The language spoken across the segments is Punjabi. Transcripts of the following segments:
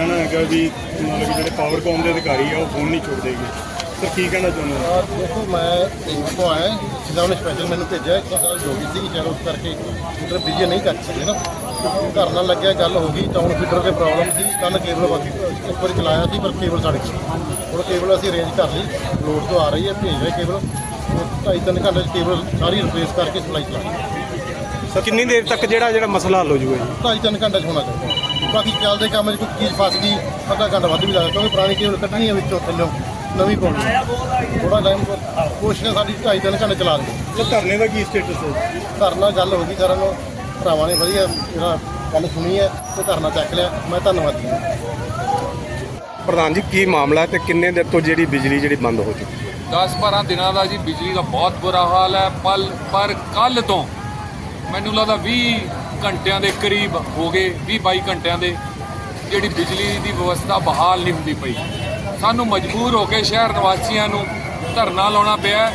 ਕਹਿਣਾ ਹੈਗਾ ਵੀ ਮਤਲਬ ਕਿ ਜਿਹੜੇ ਪਾਵਰਕੌਮ ਦੇ ਅਧਿਕਾਰੀ ਆ ਉਹ ਫੋਨ ਨਹੀਂ ਚੁੱਕਦੇਗੇ ਸਰ ਕੀ ਕਹਿਣਾ ਚਾਹੁੰਦੇ ਹੋ? ਆ ਦੇਖੋ ਮੈਂ ਇੰਗਲੈਂਡ ਤੋਂ ਆਇਆ ਸਿੱਧਾ ਉਹਨੇ ਸਪੈਸ਼ਲ ਮੈਨੂੰ ਭੇਜਿਆ ਇੱਕ ਸਾਲ ਜੋ ਵੀ ਸੀ ਚਲੋ ਉਸ ਕਰਕੇ ਫਿਟਰ ਬਿਜ਼ੀ ਨਹੀਂ ਕਰ ਸਕੇ ਨਾ। ਘਰ ਨਾਲ ਲੱਗਿਆ ਗੱਲ ਹੋ ਗਈ ਤਾਂ ਹੁਣ ਫਿਟਰ ਤੇ ਪ੍ਰੋਬਲਮ ਸੀ ਕੱਲ ਕੇਬਲ ਬਾਕੀ ਇੱਕ ਵਾਰੀ ਚਲਾਇਆ ਸੀ ਪਰ ਕੇਬਲ ਸੜ ਗਈ। ਹੁਣ ਕੇਬਲ ਅਸੀਂ ਅਰੇਂਜ ਕਰ ਲਈ ਲੋਡ ਤੋਂ ਆ ਰਹੀ ਹੈ ਭੇਜ ਰਹੇ ਕੇਬਲ ਉਹ ਢਾਈ ਤਿੰਨ ਘੰਟੇ 'ਚ ਕੇਬਲ ਸਾਰੀ ਰਿਪਲੇਸ ਕਰਕੇ ਸਪਲਾਈ ਚਲਾ ਲਈ ਕਿੰਨੀ ਦੇਰ ਤੱਕ ਜਿਹੜਾ ਜਿਹੜਾ ਮਸਲਾ ਹੱਲ ਹੋ ਜੂਗਾ ਜੀ? ਢਾਈ ਤਿੰਨ ਘੰਟੇ 'ਚ ਹੋਣਾ ਚਾਹੀਦਾ। ਬਾਕੀ ਚੱਲਦੇ ਕੰਮ 'ਚ ਕੋਈ ਚੀਜ਼ ਫਸ ਗਈ ਅੱਧਾ ਘੰਟਾ ਵੱਧ ਵੀ ਲੱਗਦਾ ਕਿਉਂਕਿ ਪੁਰਾਣੀ ਕੇਬਲ ਕੱਢਣੀ ਹੈ ਵਿੱਚੋਂ ਥੱਲੋਂ ਨਵੀਂ ਪਾਉਣੀ ਹੈ ਥੋੜਾ ਟਾਈਮ ਕੋਸ਼ਿਸ਼ ਸਾਡੀ ਢਾਈ ਤਿੰਨ ਘੰਟੇ ਚਲਾ ਦੇ ਸਰ ਧਰਨੇ ਦਾ ਕੀ ਸਟੇਟਸ ਹੈ? ਘਰ ਨਾਲ ਗੱਲ ਹੋ ਗਈ ਸਾਰਿਆਂ ਨੂੰ ਭਰਾਵਾਂ ਨੇ ਵਧੀਆ ਜਿਹੜਾ ਗੱਲ ਸੁਣੀ ਹੈ ਤੇ ਘਰ ਨਾਲ ਚੱਕ ਲਿਆ ਮੈਂ ਧੰਨਵਾਦੀ ਹਾਂ ਪ੍ਰਧਾਨ ਜੀ ਕੀ ਮਾਮਲਾ ਹੈ ਤੇ ਕਿੰਨੇ ਦਿਨ ਤੋਂ ਜਿਹੜੀ ਬਿਜਲੀ ਜਿਹੜੀ ਬੰਦ ਹੋ ਚੁੱਕੀ ਹੈ? 10-12 ਦਿਨਾਂ ਦਾ ਜੀ ਬਿਜਲੀ ਦਾ ਬਹੁਤ ਬੁਰਾ ਹਾਲ ਹੈ ਪਲ ਪਰ ਕੱਲ ਤੋਂ ਮੈਨੂੰ ਲੱਗਦਾ 20 ਘੰਟਿਆਂ ਦੇ ਕਰੀਬ ਹੋ ਗਏ 20-22 ਘੰਟਿਆਂ ਦੇ ਜਿਹੜੀ ਬਿਜਲੀ ਦੀ ਵਿਵਸਥਾ ਬਹਾਲ ਨਹੀਂ ਹੁੰਦੀ ਪਈ। ਸਾਨੂੰ ਮਜਬੂਰ ਹੋ ਕੇ ਸ਼ਹਿਰ ਨਿਵਾਸੀਆਂ ਨੂੰ ਧਰਨਾ ਲਾਉਣਾ ਪਿਆ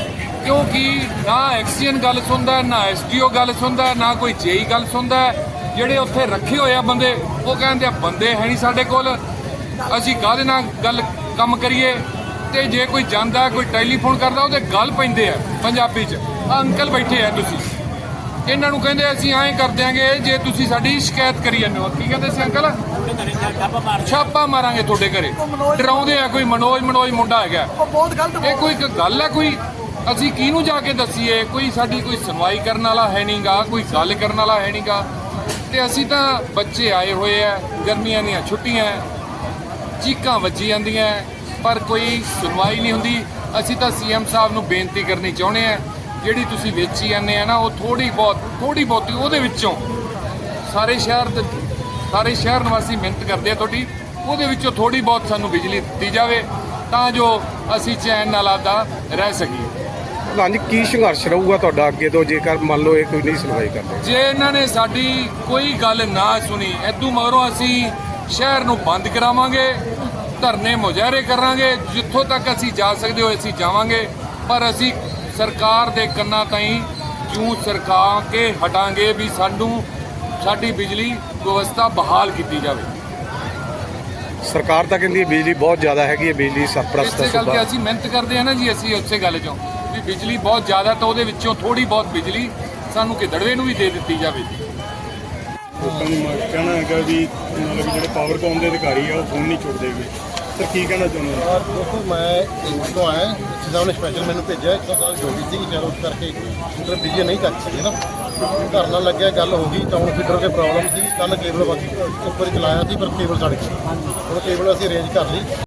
ਕਿਉਂਕਿ ਨਾ ਐਕਸੀਅਨ ਗੱਲ ਸੁਣਦਾ ਹੈ, ਨਾ ਐਸਡੀਓ ਗੱਲ ਸੁਣਦਾ ਨਾ ਕੋਈ ਜੇਈ ਗੱਲ ਸੁਣਦਾ ਜਿਹੜੇ ਉੱਥੇ ਰੱਖੇ ਹੋਏ ਆ ਬੰਦੇ ਉਹ ਕਹਿੰਦੇ ਆ ਬੰਦੇ ਹੈ ਨਹੀਂ ਸਾਡੇ ਕੋਲ। ਅਸੀਂ ਕਾਹਦੇ ਨਾਲ ਗੱਲ ਕੰਮ ਕਰੀਏ? ਤੇ ਜੇ ਕੋਈ ਜਾਂਦਾ ਕੋਈ ਟੈਲੀਫੋਨ ਕਰਦਾ ਉਹਦੇ ਗੱਲ ਪੈਂਦੇ ਆ ਪੰਜਾਬੀ 'ਚ। ਅੰਕਲ ਬੈਠੇ ਆ ਤੁਸੀਂ। ਇਹਨਾਂ ਨੂੰ ਕਹਿੰਦੇ ਅਸੀਂ ਐਂ ਕਰ ਦਿਆਂਗੇ ਜੇ ਤੁਸੀਂ ਸਾਡੀ ਸ਼ਿਕਾਇਤ ਕਰੀ ਜਾਂਦੇ ਹੋ। ਕੀ ਕਹਿੰਦੇ ਸੀ ਅੰਕਲ? ਛਾਪਾ ਮਾਰਾਂਗੇ ਤੁਹਾਡੇ ਘਰੇ। ਡਰਾਉਂਦੇ ਆ ਕੋਈ ਮਨੋਜ ਮਨੋਜ ਮੁੰਡਾ ਹੈਗਾ। ਇਹ ਕੋਈ ਇੱਕ ਗੱਲ ਹੈ ਕੋਈ? ਅਸੀਂ ਕਿਹਨੂੰ ਜਾ ਕੇ ਦੱਸੀਏ? ਕੋਈ ਸਾਡੀ ਕੋਈ ਸੁਣਵਾਈ ਕਰਨ ਵਾਲਾ ਹੈ ਨਹੀਂਗਾ ਕੋਈ ਗੱਲ ਕਰਨ ਵਾਲਾ ਹੈ ਨਹੀਂਗਾ ਤੇ ਅਸੀਂ ਤਾਂ ਬੱਚੇ ਆਏ ਹੋਏ ਆ, ਗਰਮੀਆਂ ਦੀਆਂ ਛੁੱਟੀਆਂ, ਚੀਕਾਂ ਵੱਜੀ ਜਾਂਦੀਆਂ, ਪਰ ਕੋਈ ਸੁਣਵਾਈ ਨਹੀਂ ਹੁੰਦੀ। ਅਸੀਂ ਤਾਂ ਸੀਐਮ ਸਾਹਿਬ ਨੂੰ ਬੇਨਤੀ ਕਰਨੀ ਚਾਹੁੰਦੇ ਆ ਜਿਹੜੀ ਤੁਸੀਂ ਵੇਚੀ ਜਾਂਦੇ ਆ ਨਾ ਉਹ ਥੋੜੀ ਬਹੁਤ ਥੋੜੀ ਬਹੁਤੀ ਉਹਦੇ ਵਿੱਚੋਂ ਸਾਰੇ ਸ਼ਹਿਰ ਦੇ ਸਾਰੇ ਸ਼ਹਿਰ ਨਿਵਾਸੀ ਮਿਹਨਤ ਕਰਦੇ ਆ ਤੁਹਾਡੀ ਉਹਦੇ ਵਿੱਚੋਂ ਥੋੜੀ ਬਹੁਤ ਸਾਨੂੰ ਬਿਜਲੀ ਦਿੱਤੀ ਜਾਵੇ ਤਾਂ ਜੋ ਅਸੀਂ ਚੈਨ ਨਾਲ ਆਦਾ ਰਹਿ ਸਕੀਏ। ਪ੍ਰਧਾਨ ਜੀ ਕੀ ਸੰਘਰਸ਼ ਰਹੂਗਾ ਤੁਹਾਡਾ ਅੱਗੇ ਤੋਂ ਜੇਕਰ ਮੰਨ ਲਓ ਇਹ ਕੋਈ ਨਹੀਂ ਸੁਣਵਾਈ ਕਰਦੇ? ਜੇ ਇਹਨਾਂ ਨੇ ਸਾਡੀ ਕੋਈ ਗੱਲ ਨਾ ਸੁਣੀ ਐਦੂ ਮਗਰੋਂ ਅਸੀਂ ਸ਼ਹਿਰ ਨੂੰ ਬੰਦ ਕਰਾਵਾਂਗੇ ਧਰਨੇ ਮੁਜ਼ਾਹਰੇ ਕਰਾਂਗੇ ਜਿੱਥੋਂ ਤੱਕ ਅਸੀਂ ਜਾ ਸਕਦੇ ਹੋ ਅਸੀਂ ਜਾਵਾਂਗੇ ਪਰ ਅਸੀਂ ਸਰਕਾਰ ਦੇ ਕੰਨਾਂ ਤਾਈਂ ਜੂ ਸਰਕਾ ਕੇ ਹਟਾਂਗੇ ਵੀ ਸਾਨੂੰ ਸਾਡੀ ਬਿਜਲੀ ਵਿਵਸਥਾ ਬਹਾਲ ਕੀਤੀ ਜਾਵੇ? ਸਰਕਾਰ ਤਾਂ ਕਹਿੰਦੀ ਹੈ ਬਿਜਲੀ ਬਹੁਤ ਜ਼ਿਆਦਾ ਹੈਗੀ ਹੈ ਬਿਜਲੀ ਸਰਪ੍ਰਸਤ ਇਸੇ ਗੱਲ ਤੇ ਸੂਬਾ ਅਸੀਂ ਮਿਹਨਤ ਕਰਦੇ ਆ ਨਾ ਜੀ ਅਸੀਂ ਉਸੇ ਗੱਲ ਚੋਂ ਵੀ ਬਿਜਲੀ ਬਹੁਤ ਜ਼ਿਆਦਾ ਤਾਂ ਉਹਦੇ ਵਿੱਚੋਂ ਥੋੜੀ ਬਹੁਤ ਬਿਜਲੀ ਸਾਨੂੰ ਕਿਦੜਵੇ ਨੂੰ ਵੀ ਦੇ ਦਿੱਤੀ ਜਾਵੇ। ਲੋਕਾਂ ਨੂੰ ਕਹਿਣਾ ਹੈਗਾ ਵੀ ਮਤਲਬ ਜਿਹੜੇ ਪਾਵਰਕੌਮ ਦੇ ਅਧਿਕਾਰੀ ਆ ਉਹ ਫੋਨ ਨਹੀਂ ਚੁੱਕਦੇਗੇ ਸਰ, ਕੀ ਕਹਿਣਾ ਚਾਹੁੰਦੇ ਹੋ? ਆ ਦੇਖੋ, ਮੈਂ ਇੰਗਲੈਂਡ ਤੋਂ ਆਇਆ ਸਿੱਧਾ ਉਹਨੇ ਸਪੈਸ਼ਲ ਮੈਨੂੰ ਭੇਜਿਆ, ਇੱਕ ਸਾਲ ਜੋਗੀ ਸੀ ਕਿ ਚਲੋ ਉਸ ਕਰਕੇ ਫਿਟਰ ਬਿਜ਼ੀ ਨਹੀਂ ਕਰ ਸਕੇ ਨਾ। ਘਰ ਨਾਲ ਲੱਗਿਆ, ਗੱਲ ਹੋ ਗਈ, ਤਾਂ ਹੁਣ ਫਿਟਰ ਤੇ ਪ੍ਰੋਬਲਮ ਸੀ ਕੱਲ ਕੇਬਲ ਬਾਕੀ ਉੱਪਰ ਚਲਾਇਆ ਸੀ, ਪਰ ਕੇਬਲ ਸੜ ਗਈ ਹੁਣ ਕੇਬਲ ਅਸੀਂ ਅਰੇਂਜ ਕਰ ਲਈ।